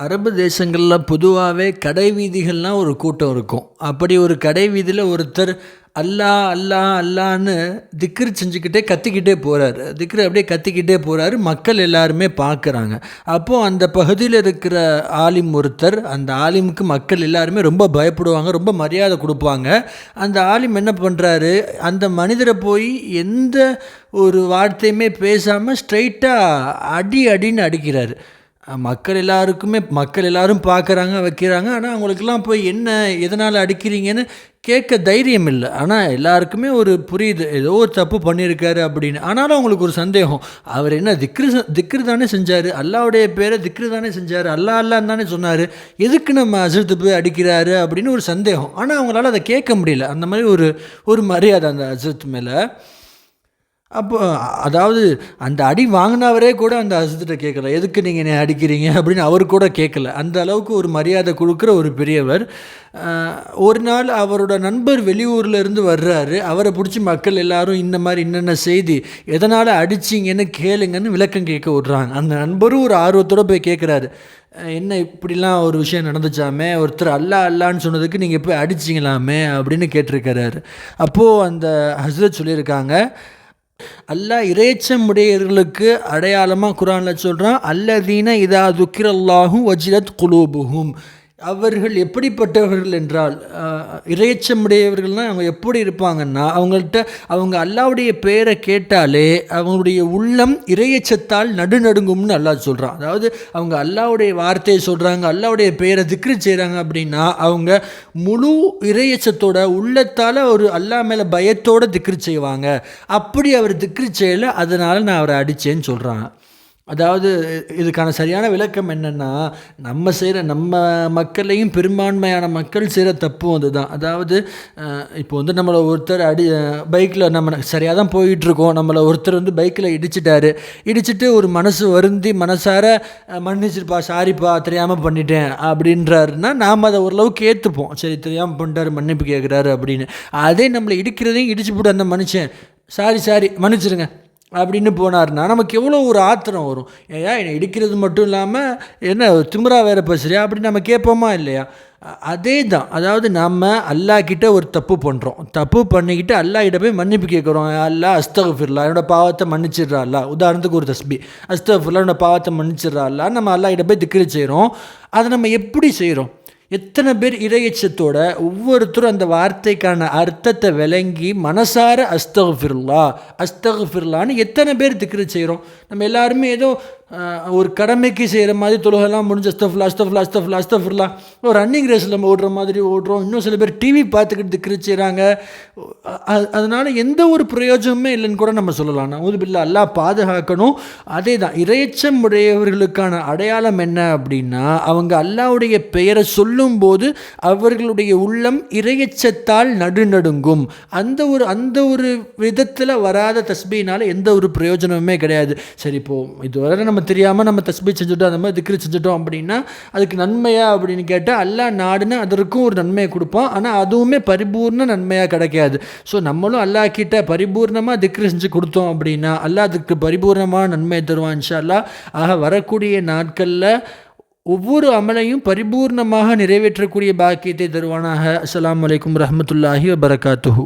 அரபு தேசங்களில் பொதுவாகவே கடை வீதிகள்லாம் ஒரு கூட்டம் இருக்கும். அப்படி ஒரு கடை வீதியில் ஒருத்தர் அல்லாஹ் அல்லாஹ் அல்லான்னு திக்ரு செஞ்சுக்கிட்டே கத்திக்கிட்டே போகிறாரு திக்ரு அப்படியே கத்திக்கிட்டே போகிறாரு மக்கள் எல்லாருமே பார்க்குறாங்க அப்போது அந்த பகுதியில் இருக்கிற ஆலிம் ஒருத்தர் அந்த ஆலிமுக்கு மக்கள் எல்லாருமே ரொம்ப பயப்படுவாங்க ரொம்ப மரியாதை கொடுப்பாங்க. அந்த ஆலிம் என்ன பண்ணுறாரு அந்த மனிதரை போய் எந்த ஒரு வார்த்தையுமே பேசாமல் ஸ்ட்ரைட்டாக அடி அடின்னு அடிக்கிறாரு. மக்கள் எல்லாருக்குமே மக்கள் எல்லாரும் பார்க்குறாங்க வைக்கிறாங்க. ஆனால் அவங்களுக்கெல்லாம் போய் என்ன எதனால் அடிக்கிறீங்கன்னு கேட்க தைரியம் இல்லை. ஆனால் எல்லாருக்குமே ஒரு புரியுது. ஏதோ ஒரு தப்பு பண்ணியிருக்காரு அப்படின்னு. ஆனாலும் அவங்களுக்கு ஒரு சந்தேகம். அவர் என்ன திக்ரு திக்ரு தானே செஞ்சார்? அல்லாவுடைய பேரை திக்ரு தானே செஞ்சார்? அல்லா அல்லான்னு தானே சொன்னார்? எதுக்கு நம்ம அசரத்து போய் அடிக்கிறாரு அப்படின்னு ஒரு சந்தேகம். ஆனால் அவங்களால அதை கேட்க முடியல. அந்த மாதிரி ஒரு ஒரு மரியாதை அந்த அசரத்து மேலே. அப்போ அதாவது அந்த அடி வாங்கினவரே கூட அந்த அசத்திட்ட கேட்கல. எதுக்கு நீங்கள் என்னை அடிக்கிறீங்க? அப்படின்னு அவர் கூட கேட்கல. அந்த அளவுக்கு ஒரு மரியாதை கொடுக்குற ஒரு பெரியவர். ஒரு நாள் அவரோட நண்பர் வெளியூரில் இருந்து வர்றாரு. அவரை பிடிச்சி மக்கள் எல்லாரும் இந்த மாதிரி என்னென்ன செய்தி எதனால் அடிச்சிங்கன்னு கேளுங்கன்னு விளக்கம் கேட்க விட்றாங்க. அந்த நண்பரும் ஒரு ஆர்வத்தோடு போய் கேட்குறாரு. என்ன இப்படிலாம் ஒரு விஷயம் நடந்துச்சாமே? ஒருத்தர் அல்லா அல்லான்னு சொன்னதுக்கு நீங்கள் போய் அடிச்சிங்களாமே? அப்படின்னு கேட்டிருக்கிறாரு. அப்போது அந்த ஹசரத் சொல்லியிருக்காங்க அல்லாஹ் இறைச்சம் உடையவர்களுக்கு அடையாளமாக குரானில் சொல்கிறான் அல்லதீன இதா துக்கிரல்லாகும் வஜிரத் குலூபுகும் அவர்கள் எப்படிப்பட்டவர்கள் என்றால் இறைச்சமுடையவர்கள்னால் அவங்க எப்படி இருப்பாங்கன்னா அவங்கள்ட்ட அவங்க அல்லாவுடைய பெயரை கேட்டாலே அவங்களுடைய உள்ளம் இறையச்சத்தால் நடுநடுங்கும்னு அல்லா சொல்கிறான் அதாவது அவங்க அல்லாவுடைய வார்த்தையை சொல்கிறாங்க அல்லாவுடைய பெயரை திக்ரு செய்கிறாங்க அப்படின்னா அவங்க முழு இறையச்சத்தோட உள்ளத்தால் ஒரு அல்லா மேலே பயத்தோடு திக்ரு செய்வாங்க. அப்படி அவர் திக்ரு செய்யலை அதனால் நான் அவரை அடித்தேன்னு சொல்கிறாங்க அதாவது இதுக்கான சரியான விளக்கம் என்னென்னா நம்ம செய்கிற நம்ம மக்களையும் பெரும்பான்மையான மக்கள் செய்கிற தப்பும் அதுதான். அதாவது இப்போ வந்து நம்மளை ஒருத்தர் அடி பைக்கில் நம்ம சரியாக தான் போயிட்டுருக்கோம். நம்மளை ஒருத்தர் வந்து பைக்கில் இடிச்சிட்டாரு. இடிச்சிட்டு ஒரு மனசு வருந்தி மனசார மன்னிச்சிருப்பா சாரிப்பா தெரியாமல் பண்ணிட்டேன் அப்படின்றாருன்னா நாம் அதை ஓரளவுக்கு ஏற்றுப்போம் சரி தெரியாமல் பண்ணிட்டாரு மன்னிப்பு கேட்குறாரு அப்படின்னு. அதே நம்மளை இடிக்கிறதையும் இடிச்சு போட்டு அந்த மனுஷன் சாரி சாரி மன்னிச்சிருங்க. அப்படின்னு போனார்னா நமக்கு எவ்வளோ ஒரு ஆத்திரம் வரும். ஏன் என்னை இடிக்கிறது மட்டும் இல்லாமல் என்ன திமுறா வேற பேசுறியா? அப்படின்னு நம்ம கேட்போமா இல்லையா? அதே தான். அதாவது நம்ம அல்லா கிட்ட ஒரு தப்பு பண்ணுறோம் தப்பு பண்ணிக்கிட்டு அல்லாக்கிட்ட போய் மன்னிப்பு கேட்குறோம். அல்லா அஸ்தகஃபிர்லா என்னோட பாவத்தை மன்னிச்சிடுறா அல்லா உதாரணத்துக்கு ஒரு தஸ்பி. அஸ்தகஃபிர்லா என்னோட பாவத்தை மன்னிச்சிடுறா அல்லா நம்ம அல்லாக்கிட்ட போய் திக்கிரி செய்கிறோம் அதை நம்ம எப்படி செய்கிறோம் எத்தனை பேர் இறையச்சத்தோட ஒவ்வொருத்தரும் அந்த வார்த்தைக்கான அர்த்தத்தை விளங்கி மனசார அஸ்தகுஃபிர்லா அஸ்தகுஃபிர்லான்னு எத்தனை பேர் திக்ரு செய்கிறோம் நம்ம எல்லாருமே ஏதோ ஒரு கடமைக்கு செய்கிற மாதிரி தொழுகெல்லாம் முடிஞ்ச அஸ்தஃபுல்லா அஸ்தஃபுல்லா அஸ்தஃபுல்லா அஸ்தஃபுல்லா. ஒரு ரன்னிங் ரேஸில் நம்ம ஓடுற மாதிரி ஓடுறோம். இன்னும் சில பேர் டிவி பார்த்துக்கிட்டு திக்ரு அதனால் எந்த ஒரு பிரயோஜனமே இல்லைன்னு கூட நம்ம சொல்லலாம். நான் ஊதுபில்லா எல்லாம் பாதுகாக்கணும். அதே தான் இறைச்சம் உடையவர்களுக்கான அடையாளம் என்ன அப்படின்னா அவங்க அல்லாவுடைய பெயரை சொல்லும்போது அவர்களுடைய உள்ளம் இறையச்சத்தால் நடுநடுங்கும். அந்த ஒரு அந்த ஒரு விதத்தில் வராத தஸ்பினால் எந்த ஒரு பிரயோஜனமுமே கிடையாது. சரி இப்போது இதுவரை நம்ம தெரியாமல் நம்ம தஸ்பி செஞ்சுட்டோம் அந்த மாதிரி திக்ரி செஞ்சுட்டோம் அப்படின்னா அதுக்கு நன்மையா அப்படின்னு கேட்டால் அல்லா நாடுன்னு அதற்கும் ஒரு நன்மையை கொடுப்போம் ஆனால் அதுவுமே பரிபூர்ண நன்மையாக கிடைக்காது. ஸோ நம்மளும் அல்லா கிட்ட பரிபூர்ணமாக திக்ரி செஞ்சு கொடுத்தோம் அப்படின்னா அல்லா அதுக்கு பரிபூர்ணமான நன்மையை தருவான் இன்ஷா அல்லா ஆக வரக்கூடிய நாட்களில் ஒவ்வொரு அமலையும் பரிபூர்ணமாக நிறைவேற்றக்கூடிய பாக்கியத்தை தருவானாக. அஸ்லாம் வலைக்கம் ரஹமத்துல்லாஹி வபரகாத்துஹூ.